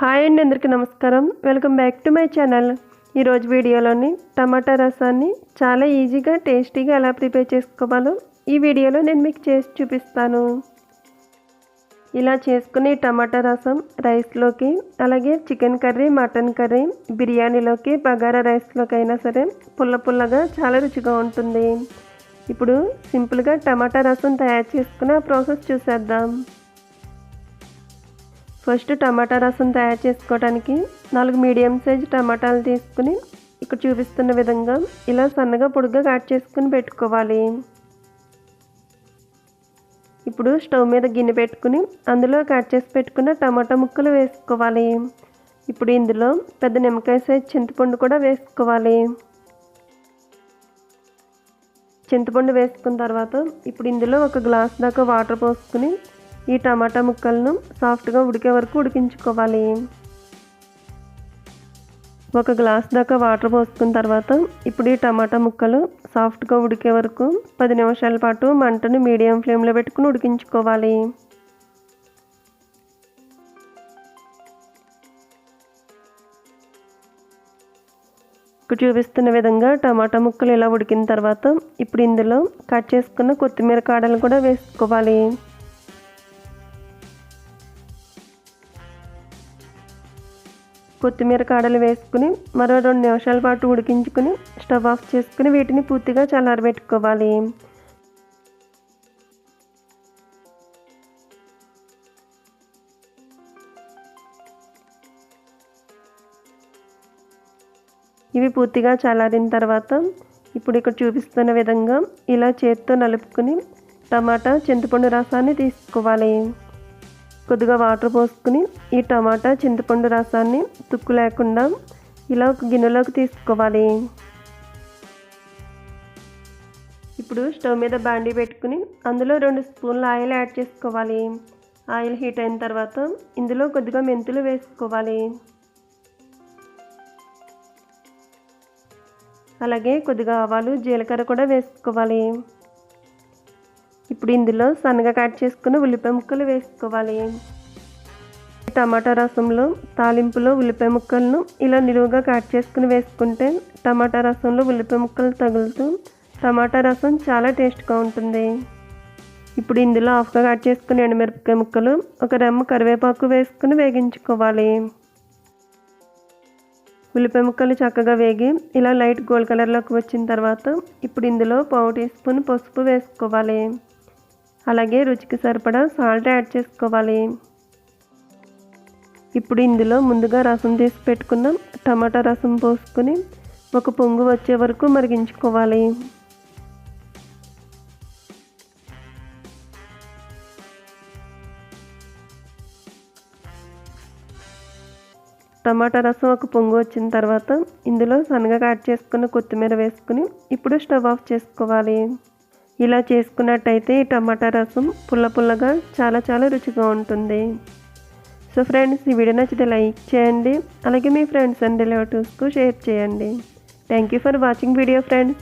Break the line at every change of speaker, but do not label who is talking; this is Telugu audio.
హాయ్ అండి అందరికీ నమస్కారం. Welcome back to my channel ఈరోజు వీడియోలోని టమాటా రసాన్ని చాలా ఈజీగా టేస్టీగా ఎలా ప్రిపేర్ చేసుకోవాలో ఈ వీడియోలో నేను మీకు చేసి చూపిస్తాను. ఇలా చేసుకుని టమాటా రసం రైస్లోకి అలాగే చికెన్ కర్రీ మటన్ కర్రీ బిర్యానీలోకి బగారా రైస్లోకి అయినా సరే పుల్ల పుల్లగా చాలా రుచిగా ఉంటుంది. ఇప్పుడు సింపుల్గా టమాటా రసం తయారు చేసుకుని ఆ ప్రాసెస్ చూసేద్దాం. ఫస్ట్ టమాటా రసం తయారు చేసుకోవడానికి నాలుగు మీడియం సైజ్ టమాటాలు తీసుకుని ఇక్కడ చూపిస్తున్న విధంగా ఇలా సన్నగా పొడుగ్గా కట్ చేసుకుని పెట్టుకోవాలి. ఇప్పుడు స్టవ్ మీద గిన్నె పెట్టుకుని అందులో కట్ చేసి పెట్టుకున్న టమాటా ముక్కలు వేసుకోవాలి. ఇప్పుడు ఇందులో పెద్ద నిమ్మకాయ సైజ్ చింతపండు కూడా వేసుకోవాలి. చింతపండు వేసుకున్న తర్వాత ఇప్పుడు ఇందులో ఒక గ్లాస్ దాకా వాటర్ పోసుకుని ఈ టమాటా ముక్కలను సాఫ్ట్గా ఉడికే వరకు ఉడికించుకోవాలి. ఒక గ్లాస్ దాకా వాటర్ పోసుకున్న తర్వాత ఇప్పుడు ఈ టమాటా ముక్కలు సాఫ్ట్గా ఉడికే వరకు పది నిమిషాల పాటు మంటను మీడియం ఫ్లేమ్లో పెట్టుకుని ఉడికించుకోవాలి. ఇక్కడ చూపిస్తున్న విధంగా టమాటా ముక్కలు ఇలా ఉడికిన తర్వాత ఇప్పుడు ఇందులో కట్ చేసుకున్న కొత్తిమీర కాడలు కూడా వేసుకోవాలి. కొత్తిమీర కాడలు వేసుకుని మరో రెండు నిమిషాల పాటు ఉడికించుకుని స్టవ్ ఆఫ్ చేసుకుని వీటిని పూర్తిగా చల్లారబెట్టుకోవాలి. ఇవి పూర్తిగా చల్లారిన తర్వాత ఇప్పుడు ఇక్కడ చూపిస్తున్న విధంగా ఇలా చేత్తో నలుపుకుని టమాటా చింతపండు రసాన్ని తీసుకోవాలి. కొద్దిగా వాటర్ పోసుకుని ఈ టమాటా చింతపండు రసాన్ని తుక్కు లేకుండా ఇలా ఒక గిన్నెలోకి తీసుకోవాలి. ఇప్పుడు స్టవ్ మీద బాండీ పెట్టుకుని అందులో రెండు స్పూన్ల ఆయిల్ యాడ్ చేసుకోవాలి. ఆయిల్ హీట్ అయిన తర్వాత ఇందులో కొద్దిగా మెంతులు వేసుకోవాలి. అలాగే కొద్దిగా ఆవాలు జీలకర్ర కూడా వేసుకోవాలి. ఇప్పుడు ఇందులో సన్నగా కట్ చేసుకుని ఉల్లిపాయ ముక్కలు వేసుకోవాలి. టమాటా రసంలో తాలింపులో ఉల్లిపాయ ముక్కలను ఇలా నిలువుగా కట్ చేసుకుని వేసుకుంటే టమాటా రసంలో ఉల్లిపాయ ముక్కలు తగులుతూ టమాటా రసం చాలా టేస్ట్గా ఉంటుంది. ఇప్పుడు ఇందులో హాఫ్గా కట్ చేసుకుని ఎండుమిరపకాయ ముక్కలు ఒక రెమ్మ కరివేపాకు వేసుకుని వేగించుకోవాలి. ఉల్లిపాయ ముక్కలు చక్కగా వేగి ఇలా లైట్ గోల్డ్ కలర్లోకి వచ్చిన తర్వాత ఇప్పుడు ఇందులో పావు టీ స్పూన్ పసుపు వేసుకోవాలి. అలాగే రుచికి సరిపడా సాల్ట్ యాడ్ చేసుకోవాలి. ఇప్పుడు ఇందులో ముందుగా రసం తీసి పెట్టుకున్నాం టమాటా రసం పోసుకొని ఒక పొంగు వచ్చే వరకు మరిగించుకోవాలి. టమాటా రసం ఒక పొంగు వచ్చిన తర్వాత ఇందులో సన్నగా కట్ చేసుకున్న కొత్తిమీర వేసుకుని ఇప్పుడు స్టవ్ ఆఫ్ చేసుకోవాలి. ఇలా చేసుకున్నట్టయితే ఈ టమాటా రసం పుల్ల పుల్లగా చాలా చాలా రుచిగా ఉంటుంది. సో ఫ్రెండ్స్ ఈ వీడియో నచ్చితే లైక్ చేయండి. అలాగే మీ ఫ్రెండ్స్ అండ్ రిలేటివ్స్కు షేర్ చేయండి. Thank you for watching video friends.